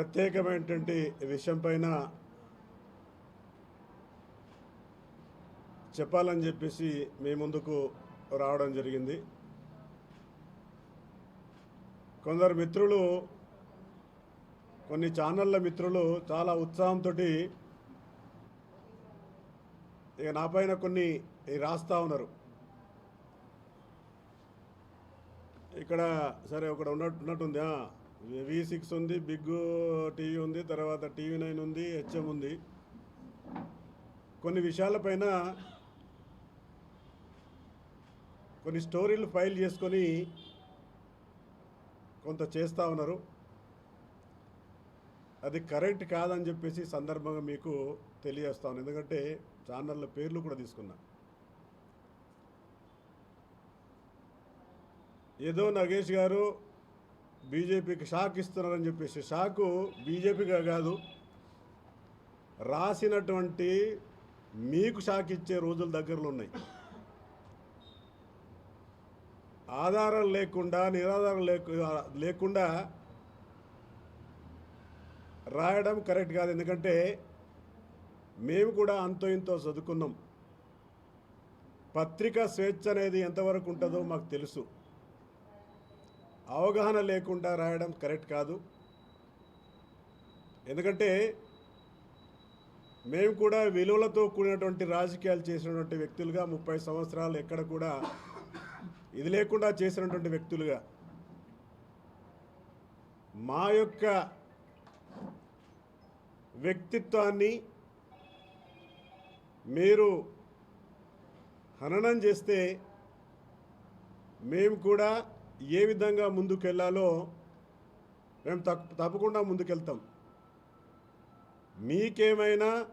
ప్రత్యేకమైనటువంటి విషయం పైన చెప్పాలని చెప్పేసి మీ ముందుకు రావడం జరిగింది. కొందరు మిత్రులు కొన్ని ఛానళ్ళ మిత్రులు చాలా ఉత్సాహంతో ఇక నా పైన కొన్ని రాస్తా ఉన్నారు. ఇక్కడ సరే ఒకడు ఉన్నట్టు ఉన్నట్టుందా వి సిక్స్ ఉంది బిగ్ టీవీ ఉంది తర్వాత టీవీ నైన్ ఉంది హెచ్ఎం ఉంది. కొన్ని విషయాలపైన కొన్ని స్టోరీలు ఫైల్ చేసుకొని కొంత చేస్తూ ఉన్నారు. అది కరెక్ట్ కాదని చెప్పేసి సందర్భంగా మీకు తెలియజేస్తాను ఎందుకంటే ఛానళ్ళ పేర్లు కూడా తీసుకున్నా. ఏదో నగేష్ గారు బీజేపీకి షాక్ ఇస్తున్నారని చెప్పేసి షాకు బీజేపీగా కాదు. రాసినటువంటి మీకు షాక్ ఇచ్చే రోజులు దగ్గరలో ఉన్నాయి. ఆధారం లేకుండా నిరాధారం లేకుండా రాయడం కరెక్ట్ కాదు. ఎందుకంటే మేము కూడా అంతో ఇంతో చదువుకున్నాం. పత్రికా స్వేచ్ఛ అనేది ఎంతవరకు ఉంటుందో మాకు తెలుసు. అవగాహన లేకుండా రాయడం కరెక్ట్ కాదు. ఎందుకంటే మేము కూడా విలువలతో కూడినటువంటి రాజకీయాలు చేసినటువంటి వ్యక్తులుగా ముప్పై సంవత్సరాలు ఎక్కడ కూడా ఇది లేకుండా చేసినటువంటి వ్యక్తులుగా మా యొక్క వ్యక్తిత్వాన్ని మీరు హననం చేస్తే మేము కూడా ఏ విధంగా ముందుకెళ్ళాలో మేము తప్పు తప్పకుండా ముందుకెళ్తాం. మీకేమైనా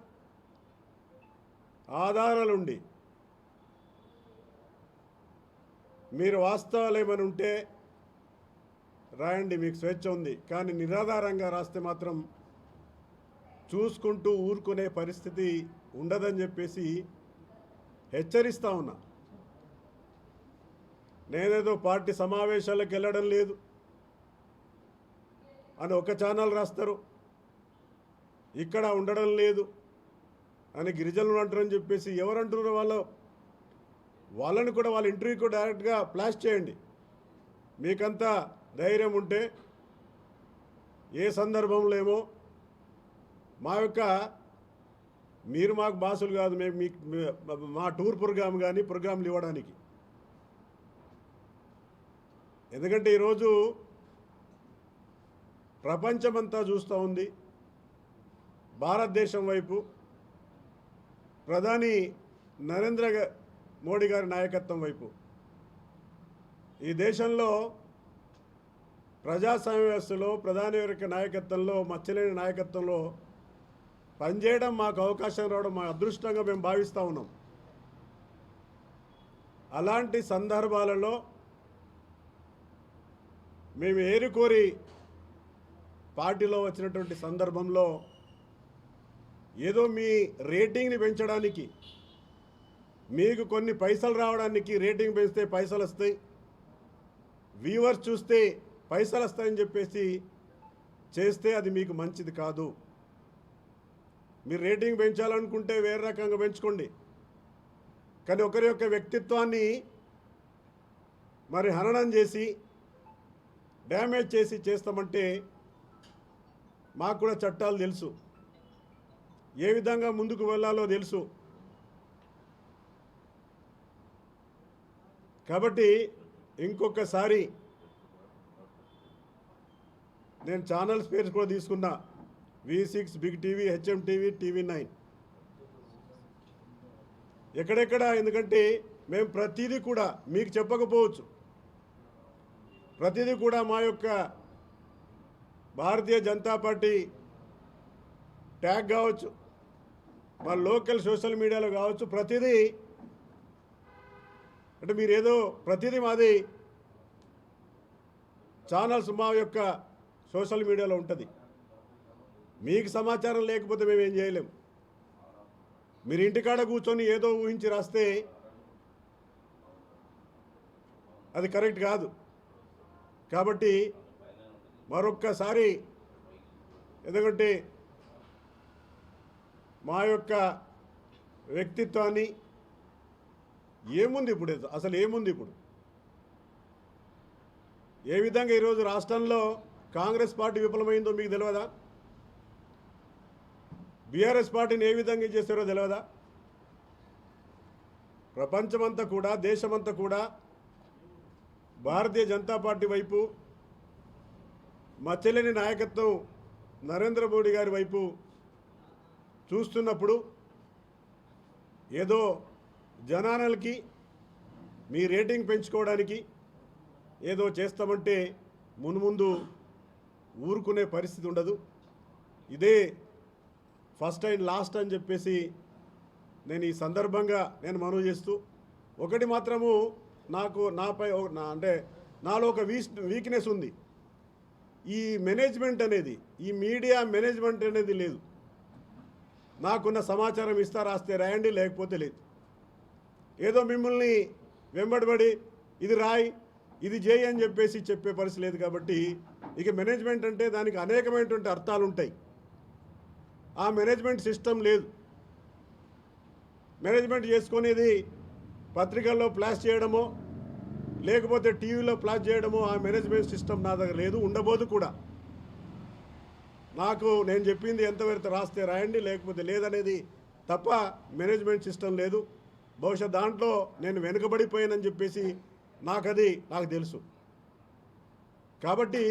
ఆధారాలుండి మీరు వాస్తవాలు ఏమైనా ఉంటే రాయండి మీకు స్వేచ్ఛ ఉంది. కానీ నిరాధారంగా రాస్తే మాత్రం చూసుకుంటూ ఊరుకునే పరిస్థితి ఉండదని చెప్పేసి హెచ్చరిస్తా ఉన్నా. నేనేదో పార్టీ సమావేశాలకు వెళ్ళడం లేదు అని ఒక ఛానల్ రాస్తారు. ఇక్కడ ఉండడం లేదు అని గిరిజనులు అంటారని చెప్పేసి ఎవరు అంటున్నారు వాళ్ళు? వాళ్ళని కూడా వాళ్ళ ఇంటర్వ్యూకి డైరెక్ట్గా ఫ్లాష్ చేయండి. మీకంతా ధైర్యం ఉంటే ఏ సందర్భంలో ఏమో మా యొక్క మీరు మాకు బాసులు కాదు మేము మీకు మా టూర్ ప్రోగ్రామ్ కానీ ప్రోగ్రాంలు ఇవ్వడానికి. ఎందుకంటే ఈరోజు ప్రపంచమంతా చూస్తూ ఉంది. భారతదేశం వైపు ప్రధాని నరేంద్ర మోడీ గారి నాయకత్వం వైపు ఈ దేశంలో ప్రజాస్వామ్య వ్యవస్థలో ప్రధాని యొక్క నాయకత్వంలో మచ్చలేని నాయకత్వంలో పనిచేయడం మాకు అవకాశం రావడం మా అదృష్టంగా మేము భావిస్తూ ఉన్నాం. అలాంటి సందర్భాలలో మేము ఏరుకోరి పార్టీలో వచ్చినటువంటి సందర్భంలో ఏదో మీ రేటింగ్ని పెంచడానికి మీకు కొన్ని పైసలు రావడానికి రేటింగ్ పెంచితే పైసలు వస్తాయి వ్యూవర్స్ చూస్తే పైసలు వస్తాయని చెప్పేసి చేస్తే అది మీకు మంచిది కాదు. మీరు రేటింగ్ పెంచాలనుకుంటే వేరే రకంగా పెంచుకోండి. కానీ ఒకరి యొక్క వ్యక్తిత్వాన్ని మరి హననం చేసి డ్యామేజ్ చేసి చేస్తామంటే మాకు కూడా చట్టాలు తెలుసు. ఏ విధంగా ముందుకు వెళ్ళాలో తెలుసు. కాబట్టి ఇంకొకసారి నేను ఛానల్స్ పేర్స్ కూడా తీసుకున్నా. V six big TV HM TV TV nine. ఎక్కడెక్కడ? ఎందుకంటే మేము ప్రతిదీ కూడా మీకు చెప్పకపోవచ్చు. ప్రతిదీ కూడా మా యొక్క భారతీయ జనతా పార్టీ ట్యాగ్ కావచ్చు మా లోకల్ సోషల్ మీడియాలో కావచ్చు ప్రతిదీ అంటే మీరు ఏదో ప్రతిదీ మాది ఛానల్స్ మా యొక్క సోషల్ మీడియాలో ఉంటుంది. మీకు సమాచారం లేకపోతే మేము ఏం చేయలేము మీరు ఇంటికాడ కూర్చొని ఏదో ఊహించి రాస్తే అది కరెక్ట్ కాదు. కాబట్టి మరొక్కసారి ఎందుకంటే మా యొక్క వ్యక్తిత్వాన్ని ఏముంది ఇప్పుడు? అసలు ఏముంది ఇప్పుడు? ఏ విధంగా ఈరోజు రాష్ట్రంలో కాంగ్రెస్ పార్టీ విఫలమైందో మీకు తెలియదా బీఆర్ఎస్ పార్టీని ఏ విధంగా చేస్తారో తెలియదా ప్రపంచమంతా కూడా దేశమంతా కూడా భారతీయ జనతా పార్టీ వైపు మచ్చలేని నాయకత్వం నరేంద్ర మోడీ గారి వైపు చూస్తున్నప్పుడు ఏదో జనాలకి మీ రేటింగ్ పెంచుకోవడానికి ఏదో చేస్తామంటే మున్ముందు ఊరుకునే పరిస్థితి ఉండదు. ఇదే ఫస్ట్ అండ్ లాస్ట్ అని చెప్పేసి నేను ఈ సందర్భంగా నేను మనవి చేస్తూ ఒకటి మాత్రము నాకు నాపై నా అంటే నాలో ఒక వీస్ వీక్నెస్ ఉంది. ఈ మేనేజ్మెంట్ అనేది ఈ మీడియా మేనేజ్మెంట్ అనేది లేదు. నాకున్న సమాచారం ఇస్తా రాస్తే రాయండి లేకపోతే లేదు. ఏదో మిమ్మల్ని వెంబడబడి ఇది రాయి ఇది చేయి అని చెప్పేసి చెప్పే పరిస్థితి లేదు కాబట్టి ఇక మేనేజ్మెంట్ అంటే దానికి అనేకమైనటువంటి అర్థాలు ఉంటాయి. ఆ మేనేజ్మెంట్ సిస్టమ్ లేదు. మేనేజ్మెంట్ చేసుకునేది పత్రికల్లో ప్లాస్ చేయడమో లేకపోతే టీవీలో ప్లాస్ చేయడమో ఆ మేనేజ్మెంట్ సిస్టమ్ నా దగ్గర లేదు ఉండబోదు కూడా. నాకు నేను చెప్పింది ఎంతవరకు రాస్తే రాయండి లేకపోతే లేదనేది తప్ప మేనేజ్మెంట్ సిస్టమ్ లేదు. బహుశా దాంట్లో నేను వెనుకబడిపోయానని చెప్పేసి నాకు అది నాకు తెలుసు. కాబట్టి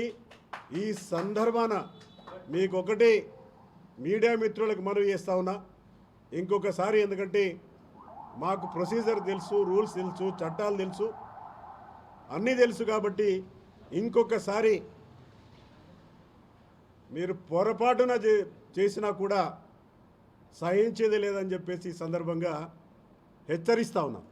ఈ సందర్భాన మీకొకటి మీడియా మిత్రులకు మనవి చేస్తా ఉన్నా. ఇంకొకసారి ఎందుకంటే మాకు ప్రొసీజర్ తెలుసు రూల్స్ తెలుసు చట్టాలు తెలుసు. అన్నీ తెలుసు కాబట్టి ఇంకొకసారి మీరు పొరపాటున చే- చేసినా కూడా సహించేది లేదని చెప్పేసి ఈ సందర్భంగా హెచ్చరిస్తా ఉన్నాం.